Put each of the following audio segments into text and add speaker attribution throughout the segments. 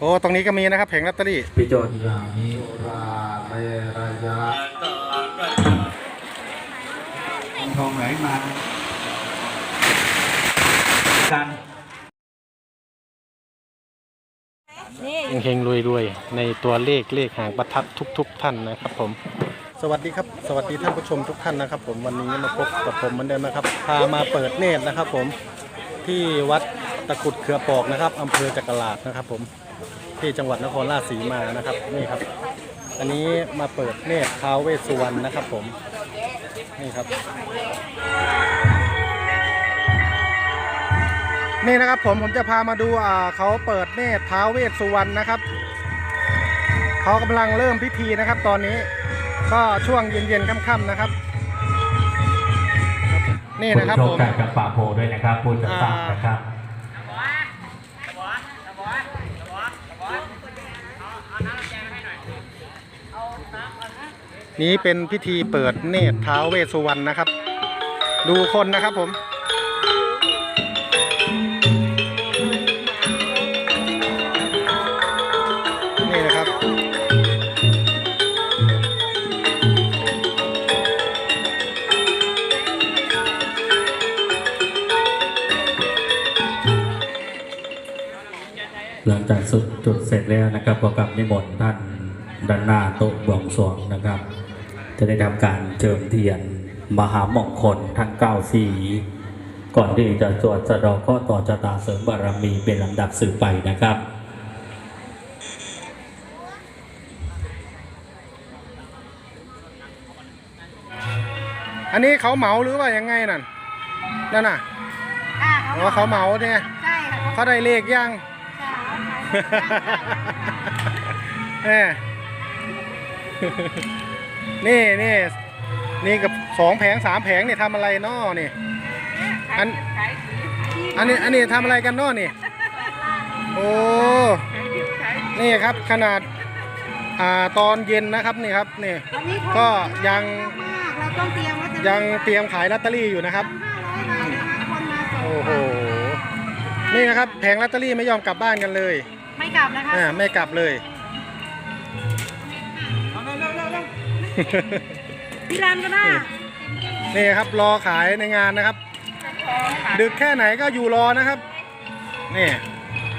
Speaker 1: โอ้ตรงนี้ก็มีนะครับแผงลอตเตอรี่
Speaker 2: พี่โจทย์
Speaker 3: ยามิราเมรยะทองไหลมากัน
Speaker 1: เฮงๆรวยๆในตัวเลขเลขหางประทัดทุก ๆ ท่านนะครับผม สวัสดีครับสวัสดีท่านผู้ชมทุกท่านนะครับ ผมวันนี้มาพบกับผมเหมือนเดิมนะครับพามาเปิดเนตรนะครับ ผมที่วัดตะกรุดเครือปอกนะครับอำเภอจักราชนะครับผม ที่จังหวัดนครราชสีมานะครับนี่ครับ อันนี้มาเปิดเนตรท้าวเวสสุวรรณนะครับผมนี่ครับ นี่นะครับผมผมจะพามาดูอ่าเขาเปิดเนตรท้าวเวสสุวรรณนะครับเขากำลังเริ่มพิธีนะครับ ตอนนี้ก็ช่วงเย็นๆค่ำๆนะครับนี่นะครับผม
Speaker 2: จากกับป่าโพด้วยนะครับผู้จัดตั้งนะครับ
Speaker 1: นี้เป็นพิธีเปิดเนตรท้าวเวสสุวรรณนะครับ ดูคนนะครับผม นี่นะครับ
Speaker 2: หลังจากสุดจุดเสร็จแล้วนะครับก็กลับนิมนต์ท่านด้านหน้าโต๊ะบวงสรวงนะครับ จะได้ทำการเจิมเทียนมหามงคลทั้งเก้าสีก่อนที่จะสวดสะเดอกข้อต่อชะตาเสริมบารมีเป็นลำดับสืบไปนะครับ
Speaker 1: อันนี้เขาเหมาหรือว่ายังไงนั่น นั่นน่ะ
Speaker 4: อ่า
Speaker 1: อ๋อเขาเหมาเนี่ย
Speaker 4: ใช่ค่ะ
Speaker 1: เขาได้เลขยังแน่ นี่นี่นี่กับสองแผงสามแผงนี่ทำอะไรนอนี่ อันอันนี้อันนี้ทำอะไรกันนอนี่ โอ้นี่ครับขนาดอ่าตอนเย็นนะครับนี่ครับนี่
Speaker 4: วันนี้
Speaker 1: ก็ยัง
Speaker 4: มากเราต้องเตรียมวัตถุดิบ
Speaker 1: ยังเตรียมขายลอตเตอรี่อยู่นะครับ
Speaker 4: ห้าร้อยบาทนะคะคนมาสอง
Speaker 1: โอ้โห นี่นะครับแผงลอตเตอรี่ไม่ยอมกลับบ้านกันเลย
Speaker 4: ไม่กลับนะคะ
Speaker 1: อ่าไม่กลับเลย
Speaker 4: พี่รันก็ได้
Speaker 1: นี่ครับรอขายในงานนะครับ ดึกแค่ไหนก็อยู่รอนะครับ นี่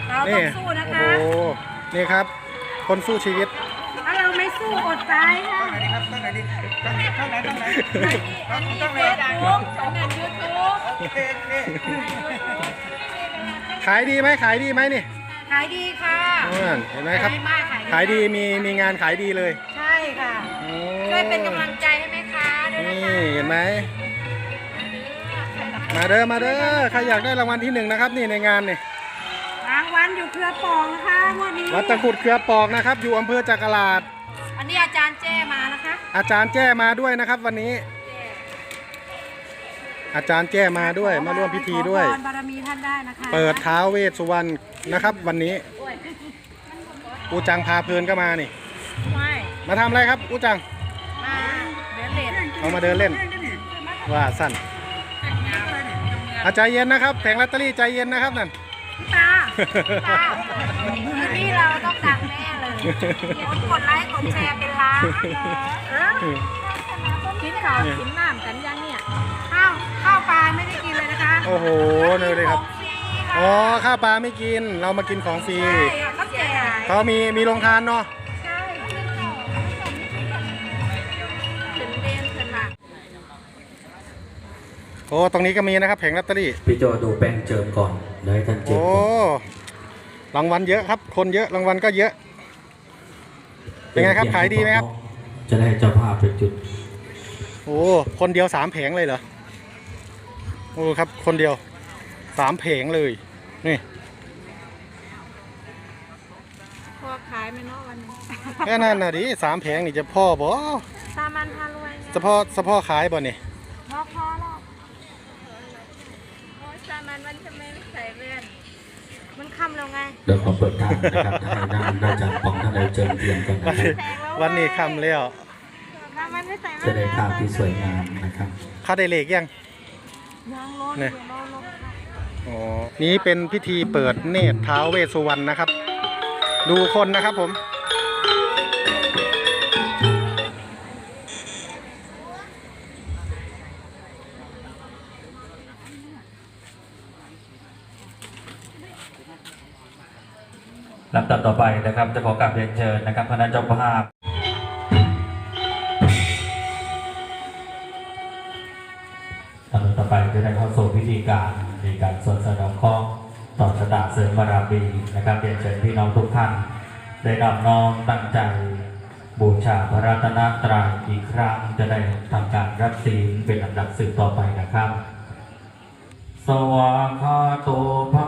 Speaker 4: เราต้อ
Speaker 1: นี่
Speaker 4: งสู้นะ
Speaker 1: โอ้
Speaker 4: คะ
Speaker 1: โหนี่ครับ คนสู้ชีวิต
Speaker 4: ถ้าเราไม่สู้อดตายค่ะในเฟซบุ๊กในยูทูบ
Speaker 1: ขายดีไหมขายดีไหมนี่
Speaker 4: ขายดีค่ะ
Speaker 1: อ่าเห็นไหมครับ
Speaker 4: ขายมาก
Speaker 1: ขายดีมีมีงานขายดีเลย
Speaker 4: ใช่ค่ะ
Speaker 1: โอ้
Speaker 4: ช่ วยเป็นกำลังใจให้แม่ค้าด้วยนะ
Speaker 1: นี่
Speaker 4: คะ
Speaker 1: เห็นไหม มาเด้อมาเด้อใครอยากได้รางวัลที่หนึ่งนะครับ นี่ในงานนี่
Speaker 4: รางวัลอยู่เครือปองนะคะงวันนี้
Speaker 1: วัดตะขุดเครือปอกนะครับ อยู่อำเภอจักราช
Speaker 4: อันนี้อาจารย์แจ้มานะคะ
Speaker 1: อาจารย์แจ้มาด้วยนะครับ วันนี้อาจารย์แจ้มาด้วยมาร่วมพิธีด้วย
Speaker 4: ขอพรบารมีท่านได้นะคะ
Speaker 1: เปิดท้าวเวสสุวรรณนะครับ วันนี้อูจังพาเพลินก็มานี่
Speaker 4: ไม่
Speaker 1: มาทำอะไรครับอูจัง
Speaker 4: มาเดิน เล่น
Speaker 1: เอามาเดินเล่น ว่าสั้นอาใจเย็นนะครับแผงลอตเตอรี่ใจเย็นนะครับนั่น
Speaker 4: ตาตาที่เราต้องดังแน่เลยคนกดไลค์กดแชร์เป็นล้านเออกินข้าวกินน้ำกันยังเนี่ยข้าวข้าวปลาไม่ได้กินเลยนะคะ
Speaker 1: โอ้โหเลยเลยครับอ๋อข้าวปลาไม่กินเรามากินของฟรี
Speaker 4: ใช่ค่ะก็แจก
Speaker 1: เขามีมีโรงทานเนาะ โอ้ตรงนี้ก็มีนะครับแผงลอตเตอรี่
Speaker 2: พี่โจดูแป้งเจิมก่อนได้ท่านเจิม
Speaker 1: โอ้
Speaker 2: ก่อน
Speaker 1: รางวัลเยอะครับ คนเยอะรางวัลก็เยอะ เป็นไงครับขายดีไหมครับ
Speaker 2: จะได้เจ้าภาพเป็นจุด
Speaker 1: โอ้คนเดียวสามแผงเลยเหรอโอ้ครับคนเดียวสามแผงเลยนี่
Speaker 4: พอขายไหมเนาะวันนี้
Speaker 1: แค่นั้นน่ะดิสามแผงนี่จะพ่อบ่
Speaker 4: สามันพารวย
Speaker 1: สะพ่อสะพ่อขายบ่นี่
Speaker 4: พอพอแล้วโอ้ยสามันมันจะไม่ใส่เลื่อนมัน ค่ำแล้วไง
Speaker 2: เดี๋ยวขอเปิดทางนะครับให้ด้านน่าจะป้องท่านใดเจิมเทียนกันนะ
Speaker 1: วัน
Speaker 2: ครั
Speaker 1: นี้
Speaker 2: บ
Speaker 1: วันนี้คำแล้ว
Speaker 4: สามันไม่ใส่
Speaker 2: จะได้ภาพที่สวยงามนะครับ
Speaker 1: เข้าได้เลขยัง
Speaker 4: ยังร้อน
Speaker 1: เนี่ย
Speaker 4: อยู่ร้อนร้อน
Speaker 1: อ๋อ นี้เป็นพิธีเปิดเนตรท้าวเวสสุวรรณนะครับ ดูคนนะครับผม
Speaker 2: ลำดับต่อไปนะครับ จะขอกราบเรียนเชิญนะครับคณะเจ้าภาพลำดับต่อไปจะได้เข้าสู่พิธีการในการสวดสะเดอกเคราะห์ต่อชะตาเสริมบารมีนะครับเรียนเชิญพี่น้องทุกท่าน ได้นำน้อมตั้งใจ บูชาพระรัตนตรัยอีกครั้งจะได้ทำการรับศีลเป็นลำดับสืบต่อไปนะครับ สวากขาโตภะ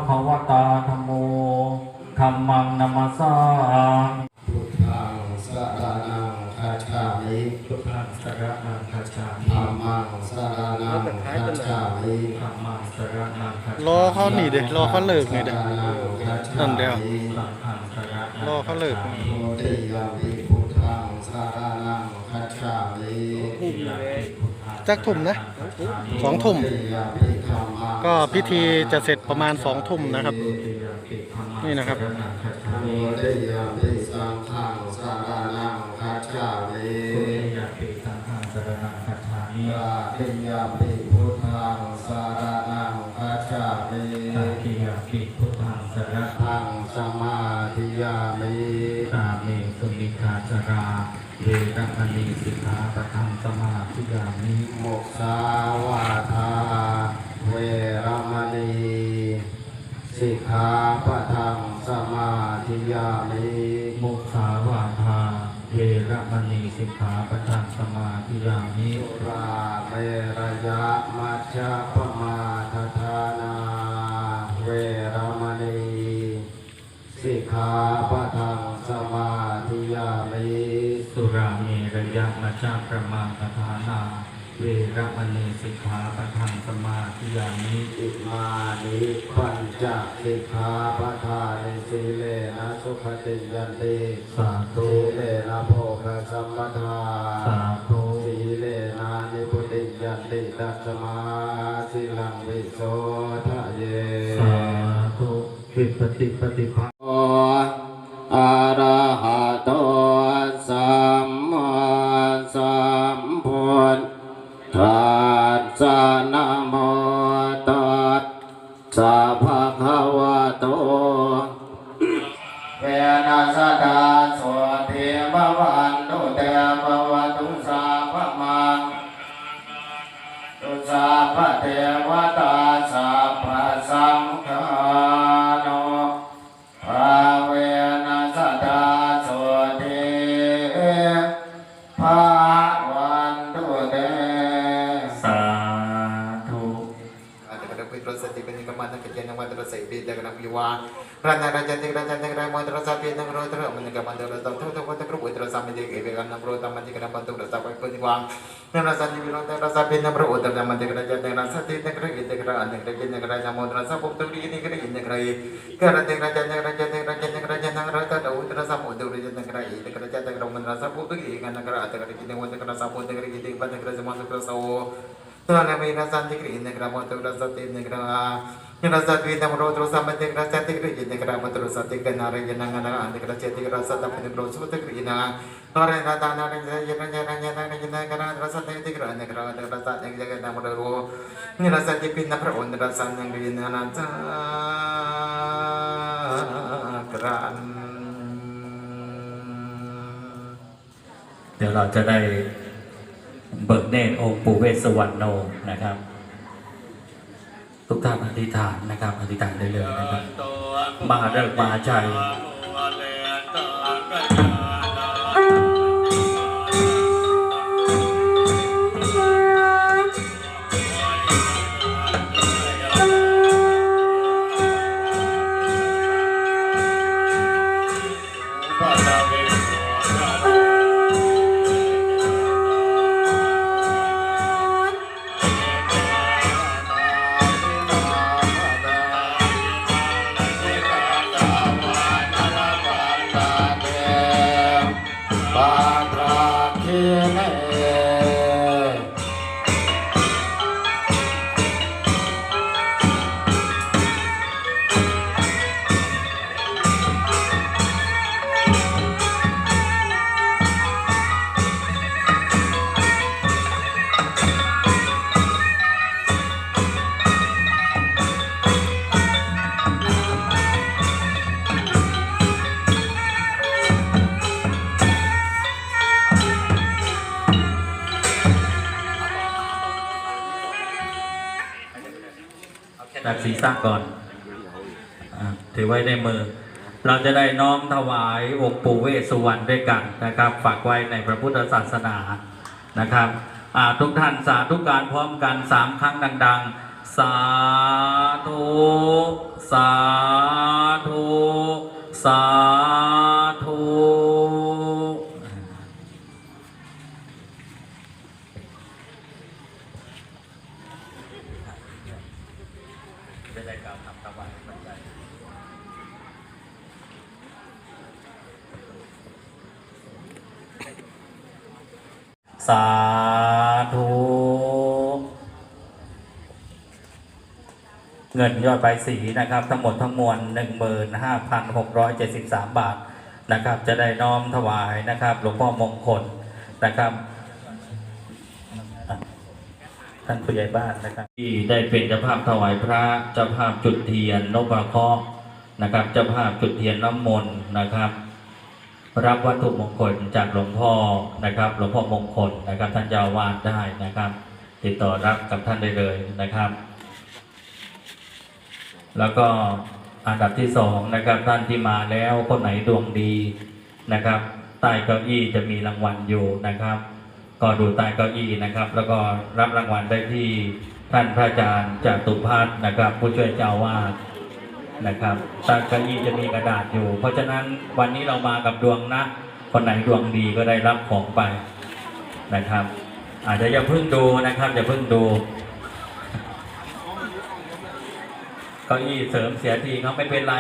Speaker 2: ธรรมังนัมสสามิ
Speaker 3: พุทธังสรณังคัจฉามิ
Speaker 2: พุทธังสรณังคัจฉามิ
Speaker 3: ธัมมังสรณังคัจฉามิ
Speaker 2: ธัมมังสรณังคัจฉามิ
Speaker 1: รอเขาหนีเด็รอเขาเลิกไงเด็
Speaker 3: สรณังคัจฉามิ
Speaker 1: นั่นเดียว
Speaker 2: สังฆังสรณัง
Speaker 1: รอเขาเลิก
Speaker 2: คัจฉามิ
Speaker 3: โมติยามิพุทธังสรณังคัจฉามิ
Speaker 1: จักทุ่มนะสองทุ่ม
Speaker 3: โติยามิธัมมัง
Speaker 1: ก็พิธีจะเสร็จประมาณสองทุ่มนะครับ นี่นะครับ
Speaker 3: โมติยามิสังฆังสรณังคัจฉามิ
Speaker 2: ปุริยปิสังฆังสรณังคัจฉามิ
Speaker 3: ยาติยามิพุทธังสรณังคัจฉามิ
Speaker 2: ตักขิยปิพุทธังสรณัง
Speaker 3: ทังสมาธิยามิ
Speaker 2: ตาเมสุนิคาจาราเวรมณีสิกขาปะทังสมาธิยามิ
Speaker 3: มุสาวาทาเวรมณี สิกขาปะทังสมาธิยามิ
Speaker 2: มุสาวาทาเวรมณีสิกขาปะทังสมาธิยามิ
Speaker 3: ราเมรยะมัจจปมาทฐานาเวรมณีสิกขาปะทังสมาธิยามิ
Speaker 2: สุราเมระยะมัจจาประมาทฐานา เวรมณีสิกขาปะทังสมาธิยามิ
Speaker 3: อิมานิปัญจสิกขาปทานิสีเลนะสุขติยันติ
Speaker 2: สาธุ
Speaker 3: สีเลนะโภคสัมปทา
Speaker 2: สาธุ
Speaker 3: สีเลนะนิพุติยันติตัสมาสิลังวิโสทะเย
Speaker 2: สาธุวิปติปฏิภา
Speaker 3: โออะระ นะโมตัสสะภะคะวะโตเวนัสสะ จันทร์จันทร์รันทร์มวยตระสับเย็นนังโรตระมันจะมันจะตระทุกทุกคนตะกรุบตระสับมันจะเอเวกันนังโรตมันจะกระปันตุกระสับไปปุ่นวางนังระสับยิบนังตระสับเย็นนังโรตระมันจะกระจันทร์ระสับตินังกระอินนังกระอันนังกระยินนังกระจามตระ
Speaker 2: สับปุ่
Speaker 5: นตุรีนังกระอินนังกระยิกระจันทร์กระจันทร์กระจันทร์กระจันทร์กระจันทร์นังโรตระอุตระสับปุ่นตุรีนังกระอินนังกระจันทร์กระมันระสับปุ่นตุรีนังกระอันนังกระยินนังกระสับปุ่นตุรีนังกระจาตระสับ Tuhan kami rasa negeri negara motor rasa tim negara rasa tu ini mero terus sama tik rasa tikri ini kerama terus rasa tik nari yang nang nang ande kerasa tik rasa tapi ini terus suatu tikri ini nari nata nari yang nang nang nang nang yang nang kerana rasa tik tikri ini kerama tik rasa yang jaga nang mero ini rasa tik ini peron rasa yang ini nang keran
Speaker 2: เดี๋ยวเราจะได้เบิกเนตรองค์ปู่เวสสวรรณโนนะครับ ทุกท่านอธิษฐานนะครับอธิษฐานได้เลยนะครับ มาเริกมาใจ ศีรษะก่อนอถือไว้ในมือ เราจะได้น้อมถวายองค์ปู่เวสสุวรรณด้วยกันนะครับ ฝากไว้ในพระพุทธศาสนานะครับทุกท่านสาธุการพร้อมกันสามครั้งดัง ๆ สาธุ สาธุ สาธุ จะได้กล่าวคำถวายปัจจัย สาธุเงินยอดใบสีนะครับ ทั้งหมดทั้งมวล 15,673 บาทนะครับ จะได้น้อมถวายนะครับ หลวงพ่อมงคลนะครับท่านผู้ใหญ่บ้านนะครับ ที่ได้เป็นเจ้าภาพถวายพระเจ้าภาพจุดเทียนนพเคราะห์นะครับ เจ้าภาพจุดเทียนน้ำมนต์นะครับ รับวัตถุมงคลจากหลวงพ่อนะครับ หลวงพ่อมงคลนะครับ ท่านเจ้าวาดได้นะครับ ติดต่อรับกับท่านได้เลยนะครับ แล้วก็อันดับที่สองนะครับท่านที่มาแล้วคนไหนดวงดีนะครับใต้เก้าอี้จะมีรางวัลอยู่นะครับ ก็ดูใต้เก้าอี้นะครับ แล้วก็รับรางวัลได้ที่ท่านพระอาจารย์จตุพัฒน์นะครับ ผู้ช่วยเจ้าวาด นะครับต้เก้าอี้จะมีกระดาษอยู่ เพราะฉะนั้นวันนี้เรามากับดวงนะ คนไหนดวงดีก็ได้รับของไปนะครับ อาจจะอย่าเพิ่งดูนะครับอย่าเพิ่งดูเก้าอี้เสริมเสียทีเขาไม่เป็นไร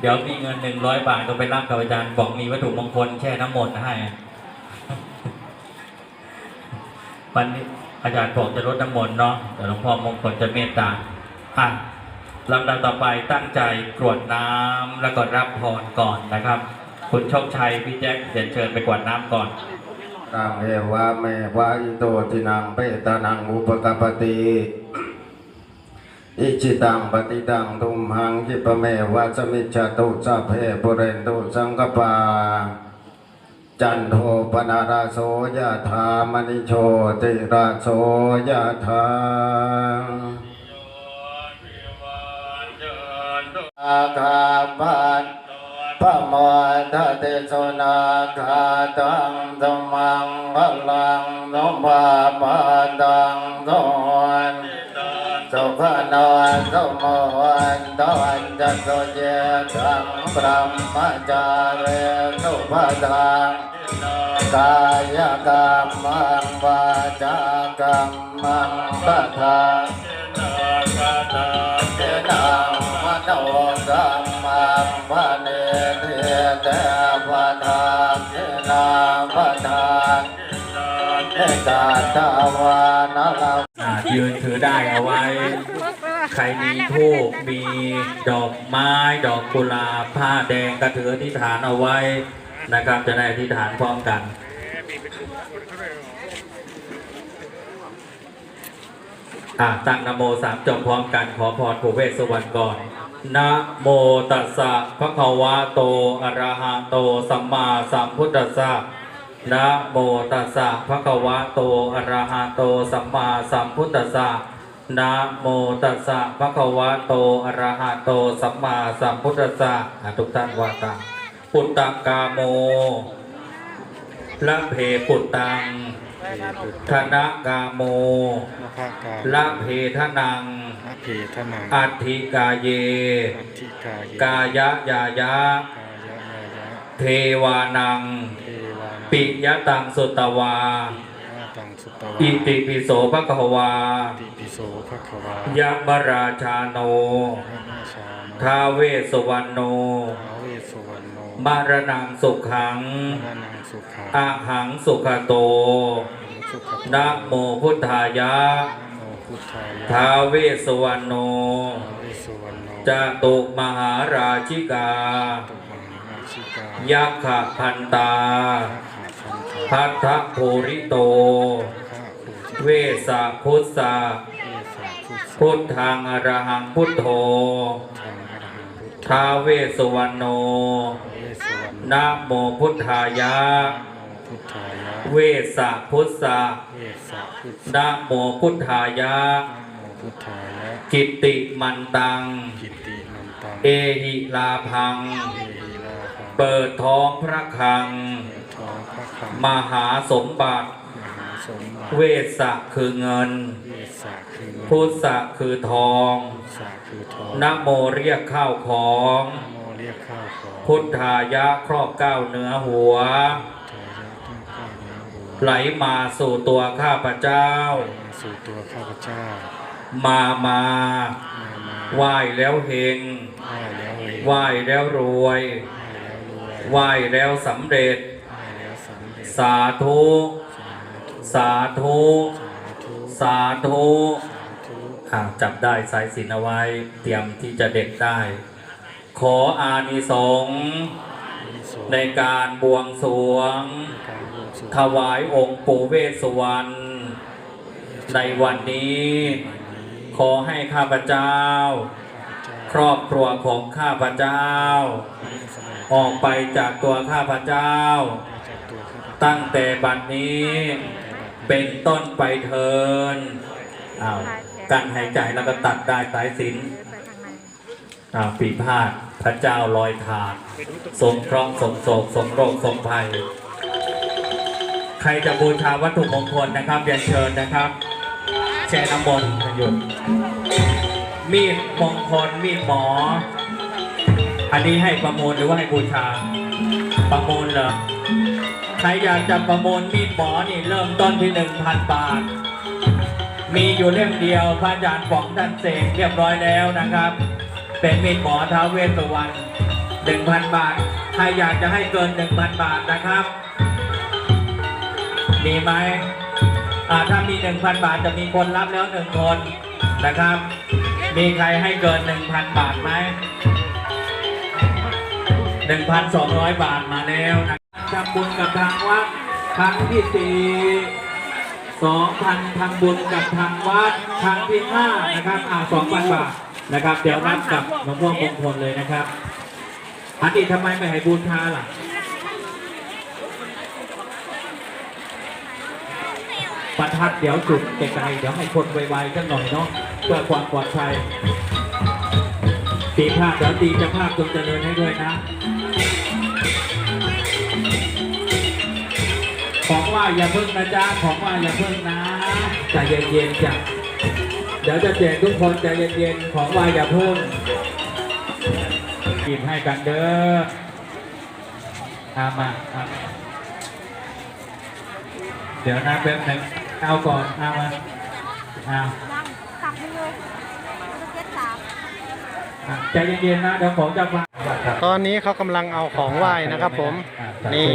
Speaker 2: เดี๋ยวมีเงินหนึ่งร้อยบาทก็ไปรับกับอาจารย์บอกมีวัตถุมงคลแช่น้ำมนต์ให้วันนี้อาจารย์บอกจะลดน้ำมนต์เนาะแต่หลวงพ่อมงคลจะเมตตาอะ ลำดับต่อไปตั้งใจกรวดน้ำแล้วก็รับพรก่อนนะครับ คุณโชคชัยพี่แจ็คเรียนเชิญไปกรวดน้ำก่อน
Speaker 3: ตังเอวะเมวะอิโตตินังเปตานังอุปกปปติอิจิตังปฏิตังทุมหังคิปะเมวะสมิจจตุสัพเพปุเรนตุสังกปา จันโทปนาราโสยะธามณิโชติราโสยะธา อาคาปันพระมวทเตโสนาคาตังสมังพลังนมมาปันตังสวนสุขนอนสมวันตอนจัตโตเจตังพระมจาเรสุภทังกายกรรมังวาจากรรมังปะทา กรรมังวะเนเทเตปะทาเจนาปะทาเนกาตาวานาลา
Speaker 2: อ่ายืนถือได้เอาไว้ ใครมีทูบมีดอกไม้ ดอกกุหลาบผ้าแดงก็ถืออธิษฐานเอาไว้นะครับ จะได้อธิษฐานพร้อมกัน อ่าตั้งนะโมสามจบพร้อมกันขอพรผู้เวสสวรรค์ก่อน นะโมตัสสะภะคะวะโตอะระหะโตสัมมาสัมพุทธัสสะนะโมตัสสะภะคะวะโตอะระหะโตสัมมาสัมพุทธัสสะนะโมตัสสะภะคะวะโตอะระหะโตสัมมาสัมพุทธัสสะอะทุกท่านว่าตามปุตตะกาโมละเพปุตตัง ธนกาโม
Speaker 1: นภาการ
Speaker 2: ละเพทนัง
Speaker 1: พระเพทนัง
Speaker 2: อัตถิกาเย
Speaker 1: อัตถิกาย
Speaker 2: กายะยายะ
Speaker 1: กายะยายะ
Speaker 2: เทวานัง
Speaker 1: เทวานัง
Speaker 2: ปิยตังสุตวา
Speaker 1: นาตังสุตวา
Speaker 2: อิติปิโสภควา
Speaker 1: ติปิโสภควายะ
Speaker 2: มราชาโน
Speaker 1: พระนาชาโน
Speaker 2: ทาเวสสุวรรณโน
Speaker 1: ท้าวเวสสุวรรณโน
Speaker 2: มารนังสุขัง
Speaker 1: พระนังสุขา
Speaker 2: อาหังสุขโต
Speaker 1: สุข
Speaker 2: นะโมพุทธายะ
Speaker 1: โมพุทธายะ
Speaker 2: ทาเวสสุวรรณโน
Speaker 1: ท้าวเวสสุวรรณโน
Speaker 2: จตุมหาราชิกา
Speaker 1: ตุมังราชิกา
Speaker 2: ยักขะพันตา
Speaker 1: ขาคันธา
Speaker 2: พัทธโพริโต
Speaker 1: ข้าภูจิ
Speaker 2: เวสะพุทธะ
Speaker 1: เวสาพุทธ
Speaker 2: พุทธังอรหังพุทโธ
Speaker 1: ทางอรหังพุทธ
Speaker 2: ทาเวสสุวรรณโน
Speaker 1: เวสสุวรรณโน
Speaker 2: นะโมพุทธายะ
Speaker 1: โม พุทธายะ
Speaker 2: เวสะพุทธะ
Speaker 1: เวสาพุทธ
Speaker 2: นะโมพุทธายะ
Speaker 1: โมพุทพุทธายะ
Speaker 2: กิตติมันตัง
Speaker 1: กิตติมันตัง
Speaker 2: เอหิลาพัง
Speaker 1: เอหิลาภัง
Speaker 2: เปิดท้องพระคลัง
Speaker 1: ทองพระคลัง
Speaker 2: มหาสมบัติ
Speaker 1: มหาสมบัติ
Speaker 2: เวสสะคือเงิน
Speaker 1: เวสสะคือเงิน
Speaker 2: พุทธะคือทอง
Speaker 1: สะคือทอง
Speaker 2: นะโมเรียกข้าวของ
Speaker 1: นะโมเรียกข้าวของ
Speaker 2: พุทธายะครอบเก้าเนื้อหัว ไหลมาสู่ตัวข้าพเจ้า
Speaker 1: มาสู่ตัวข้าพเจ้า
Speaker 2: มามา
Speaker 1: มามา
Speaker 2: ไหว้แล้วเฮง
Speaker 1: ไหว้แล้วเอง
Speaker 2: ไหว้แล้วรวย
Speaker 1: ไหว้แล้วรวย
Speaker 2: ไหว้แล้วสำเร็จ
Speaker 1: ไหว้แล้วสำเร็จ
Speaker 2: สาธุ
Speaker 1: สาธุ
Speaker 2: สาธุ
Speaker 1: สาธุ
Speaker 2: สาธุ
Speaker 1: สาธุ
Speaker 2: อ่าจับได้สายสินเอาไว้ เตรียมที่จะเด็ดได้ ขออานิสงส์
Speaker 1: มีสงฆ์
Speaker 2: ในการบวงสรวง
Speaker 1: การบวงสรวง
Speaker 2: ถวายองค์ปู่เวสสุวรรณในวันนี้ ขอให้ข้าพเจ้า ครอบครัวของข้าพเจ้า ออกไปจากตัวข้าพเจ้า
Speaker 1: จากตัวข้าพเจ้า
Speaker 2: ตั้งแต่บัดนี้เป็นต้นไปเทินอ้าวการหายใจแล้วก็ตัดได้สายสิน
Speaker 4: ไปทางไหน
Speaker 2: อ้าว ปีพาดพระเจ้าลอยถาดสงคราะห์สงโศกสงโรคสงภัย ใครจะบูชาวัตถุมงคลนะครับเรียนเชิญนะครับ แช่น้ำมนต์หยุดมีดมงคลมีดหมอ อันนี้ให้ประมูลหรือว่าให้บูชา ประมูลเหรอใครอยากจะประมูลมีดหมอนี่เริ่มต้นที่หนึ่งพันบาท มีอยู่เล่มเดียวพระอาจารย์ป๋องท่านเสกเรียบร้อยแล้วนะครับ เป็นมีดหมอท้าเวสสุวรรณหนึ่งพันบาท ใครอยากจะให้เกินหนึ่งพันบาทนะครับ มีไหมถ้ามีหนึ่งพันบาทจะมีคนรับแล้วหนึ่งคนนะครับ มีใครให้เกินหนึ่งพันบาทไหมหนึ่งพันสองร้อยบาทมาแล้วนะทำบุญกับทางวัดครั้งที่สี่สองพันทำบุญกับทางวัดครั้งที่ห้านะครับ อ่าสองพันบาท นะครับ เดี๋ยวรับกับหลวงพ่อมงคลเลยนะครับอันนี้ทำไมไม่ให้บูชาล่ะประทัดเดี๋ยวจุดไกลๆเดี๋ยวให้คนไวๆกันหน่อยเนาะเพื่อความปลอดภัยตีภาพเดี๋ยวตีเจะภาพจงเจริญให้ด้วยนะ ของว่าอย่าเพิ่งนะจ๊ะของว่าอย่าเพิ่งนะใจเย็นๆจ้ะ เดี๋ยวจะแจกทุกคนใจเย็นๆของว่าอย่าเพิ่งหยิบให้กันเด้อเอามาเอามาเดี๋ยวนะแป๊บหนึงเอาก่อนเอามาเอา
Speaker 4: ยังตักไปเลยจะเจ็ดสาม
Speaker 2: อะใจเย็นๆนะเดี๋ยวผมจะฟัง
Speaker 1: ตอนนี้เขากำลังเอาของไหว้นะครับผม นี่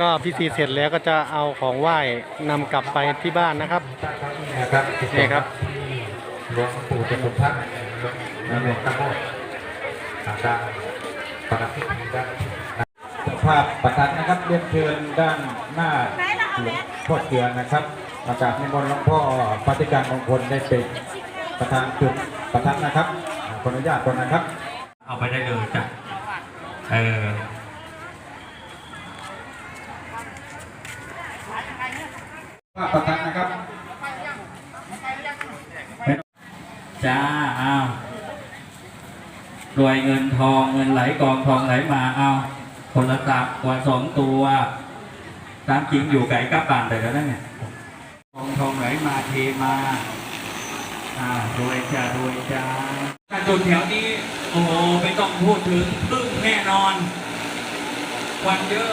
Speaker 1: ก็พิธีเสร็จแล้วก็จะเอาของไหว้นำกลับไปที่บ้านนะครับ
Speaker 2: นะครับ
Speaker 1: นี่ครับ
Speaker 2: หลวงปู่จตุพัฒน์และหลวงตาโมดทางด้านประดับพิธีด้านภาพประทัดนะครับเรียนเชิญด้านหน้าหลวงพ่อเตือนนะครับมาจากนิมนต์หลวงพ่อปฏิการมงคลได้เป็นประธานจุดประทัดนะครับขออนุญาตก่อนนะครับ เอาไปได้เลยจ้ะเออประทัดนะครับ จ้าอ้าวรวยเงินทองเงินไหลกองทองไหลมาเอาคนละสับกว่าสองตัวตามจริงอยู่ไก่กับป่านแต่ก็ได้เนี่ยทองทองไหลมาเทมาอ่ารวยจ้ารวยจ้าการจุดแถวนี้โอ้โหไม่ต้องพูดถึงพึ่งแน่นอน วันเยอะ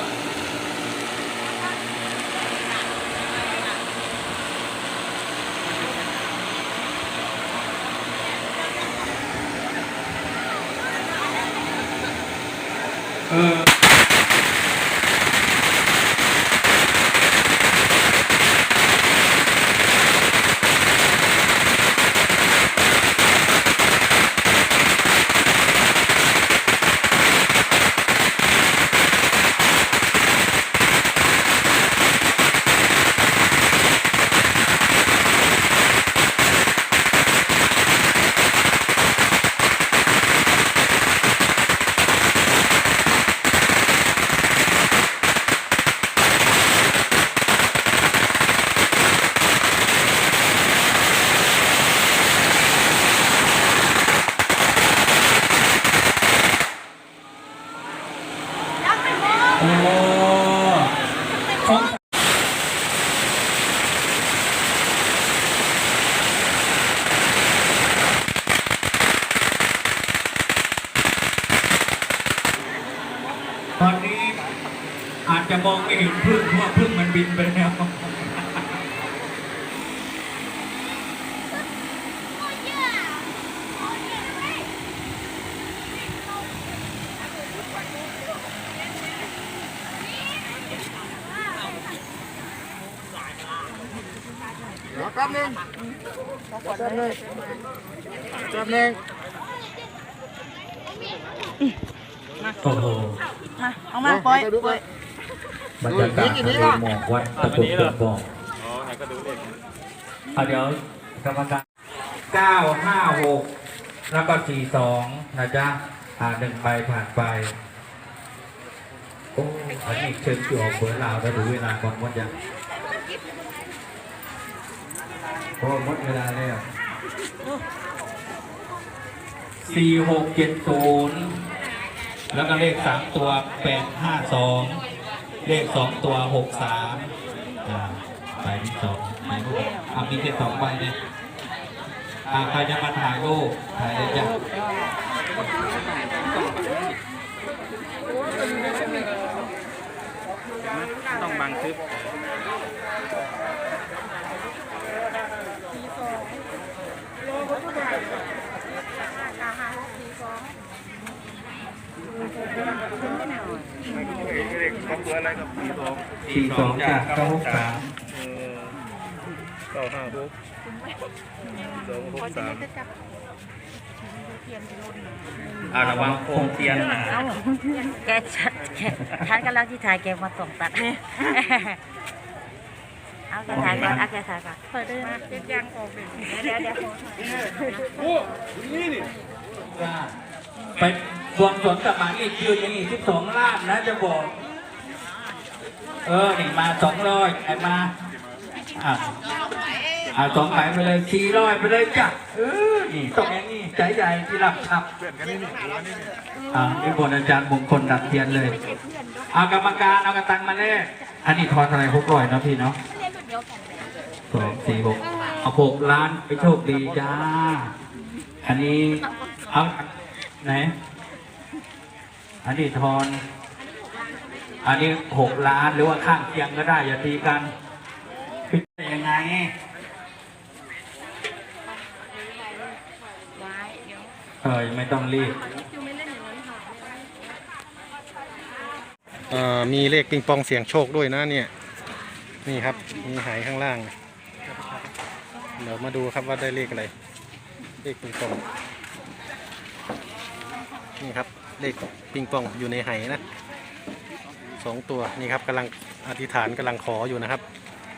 Speaker 2: โอ้โห
Speaker 4: มา เอามาปล่อยปล่อย
Speaker 2: บรรยากาศทะเลหมอกวัดตะกุกตะบอกเอาเดี๋ยวกรรมการเก้าห้าหกแล้วก็สี่สองนะจ๊ะอ่าหนึ่งใบผ่านไปโอ้อันนี้เชิญที่ออกเบอร์ลาวแล้วดูเวลาก่อนหมดยังโอ้หมดเวลาแล้ว สี่หกเจ็ดศูนย์แล้วก็เลขสามตัวแปดห้าสองเลขสองตัวหกสามอ่าใบที่สองใบที่อ่ามีแค่สองใบเนี่ยอ่าใครจะมาถ่ายรูปถ่ายเลยจ้ะ
Speaker 1: ต้องบังทึบ
Speaker 2: สี่สองจากเก้าหกสาม
Speaker 1: เก้าห้าหกสองหกสาม
Speaker 2: อาระวังโคมเทียนนะ
Speaker 4: แกชัดแกทันกันแล้วที่ถ่ายแกมาส่งตัดเอาแกถ่ายก่อนเอาแกถ่ายก่อนเปิดด้วยมาเจ็บยังออกเดี๋ยวเดี๋ยวโอ้ยนี่
Speaker 2: ไปบวงสรวงกับมาอีกยืนอย่างนี้สิบสองล้านนะจะบอก เออนี่มาสองร้อยไอ้มาอะอ่าสองใบไปเลยสี่ร้อยไปเลยจ้ะเออนี่ต้องอย่างนี้ใจใหญ่ที่รับขับอ่านี่บนอาจารย์มงคลดัดเทียนเลยเอากรรมการเอากระตังมาเลขอันนี้ทอนอะไรหกร้อยนะพี่เนาะสองสี่หกเอาหกล้านไปโชคดีจ้า อันนี้เอา ไหน อันนี้ทอน อันนี้หกล้านหรือว่าข้างเคียงก็ได้ อย่าตีกันพิจารณยังไงเออไม่ต้องรีบ
Speaker 1: เอ่อมีเลขปิงปองเสียงโชคด้วยนะเนี่ย นี่ครับ มีหายข้างล่าง เดี๋ยวมาดูครับว่าได้เลขอะไร เลขปิงปอง นี่ครับเลขปิงปองอยู่ในไหนะสองตัวนี่ครับกำลังอธิษฐานกำลังขออยู่นะครับ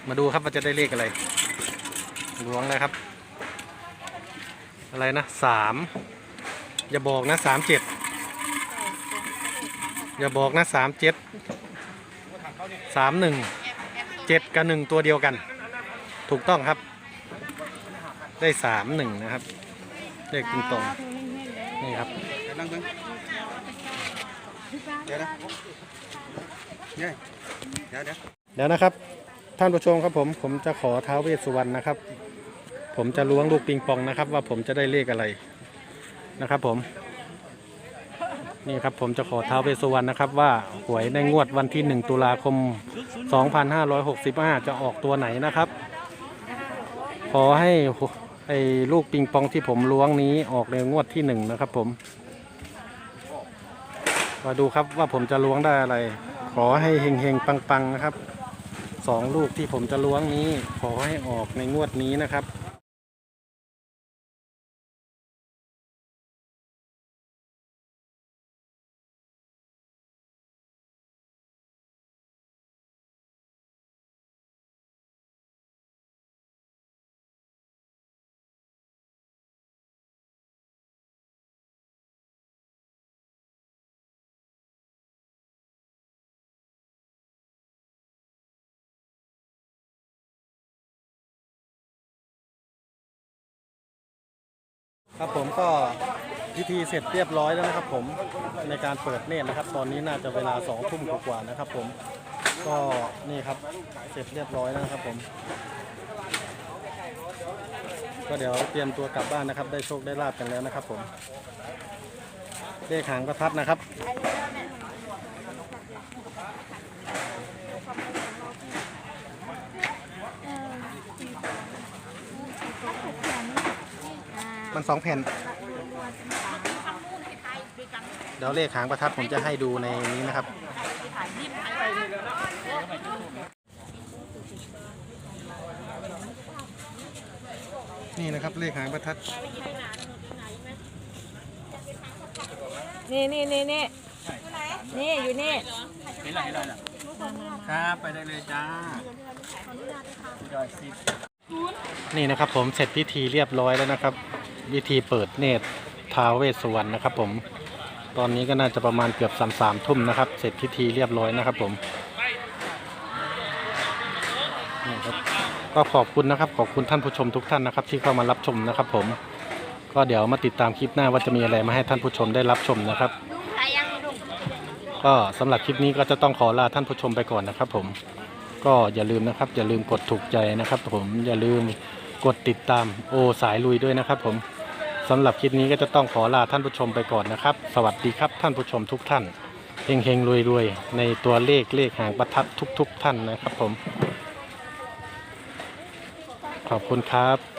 Speaker 1: มาดูครับว่าจะได้เลขอะไรล้วงนะครับ อะไรนะสามอย่าบอกนะสามเจ็ดอย่าบอกนะสามเจ็ดสามหนึ่งเจ็ดกับหนึ่งตัวเดียวกัน ถูกต้องครับ ได้สามหนึ่งนะครับเลขปิงปองนี่ครับ เดี๋ยวนะครับ ท่านผู้ชมครับผมผมจะขอท้าวเวสสุวรรณนะครับ ผมจะล้วงลูกปิงปองนะครับ ว่าผมจะได้เลขอะไรนะครับ ผม นี่ครับผมจะขอท้าวเวสสุวรรณนะครับ ว่าหวยในงวดวันที่ 1 ตุลาคม 2565 จะออกตัวไหนนะครับ ขอให้ไอ้ลูกปิงปองที่ผมล้วงนี้ออกในงวดที่ 1 นะครับผม มาดูครับว่าผมจะล้วงได้อะไร ขอให้เฮงๆปังๆนะครับสองลูกที่ผมจะล้วงนี้ ขอให้ออกในงวดนี้นะครับ ครับผมก็พิธีเสร็จเรียบร้อยแล้วนะครับ ผมในการเปิดเนตรนะครับ ตอนนี้น่าจะเวลาสองทุ่มกว่าๆนะครับ ผมก็นี่ครับเสร็จเรียบร้อยแล้วนะครับ ผม ก็เดี๋ยวเตรียมตัวกลับบ้านนะครับ ได้โชคได้ลาบกันแล้วนะครับ ผมเลขหางประทัดนะครับ มันสองแผ่น เดี๋ยวเลขหางประทัดผมจะให้ดูในนี้นะครับ นี่นะครับเลขหางประทัด
Speaker 4: นี่นี่นี่นี่นี่อยู่นี่
Speaker 2: ครับไปได้เลยจ้า
Speaker 1: นี่นะครับผมเสร็จพิธีเรียบร้อยแล้วนะครับ วิธีเปิดเนตรท้าวเวสสุวรรณนะครับผมตอนนี้ก็น่าจะประมาณเกือบสามสามทุ่มนะครับ เสร็จพิธีเรียบร้อยนะครับผมนี่ครับก็ขอบคุณนะครับขอบคุณท่านผู้ชมทุกท่านนะครับ ที่เข้ามารับชมนะครับ ผม ก็เดี๋ยวมาติดตามคลิปหน้าว่าจะมีอะไรมาให้ท่านผู้ชมได้รับชมนะครับ ก็สำหรับคลิปนี้ก็จะต้องขอลาท่านผู้ชมไปก่อนนะครับ ผม ก็อย่าลืมนะครับ อย่าลืมกดถูกใจนะครับ ผมอย่าลืมกดติดตามโอสายลุยด้วยนะครับ ผม สำหรับคลิปนี้ก็จะต้องขอลาท่านผู้ชมไปก่อนนะครับ สวัสดีครับท่านผู้ชมทุกท่านเฮงเฮงรวยรวยๆในตัวเลขเลขหางประทัดทุก ๆ ท่านนะครับผม ขอบคุณครับ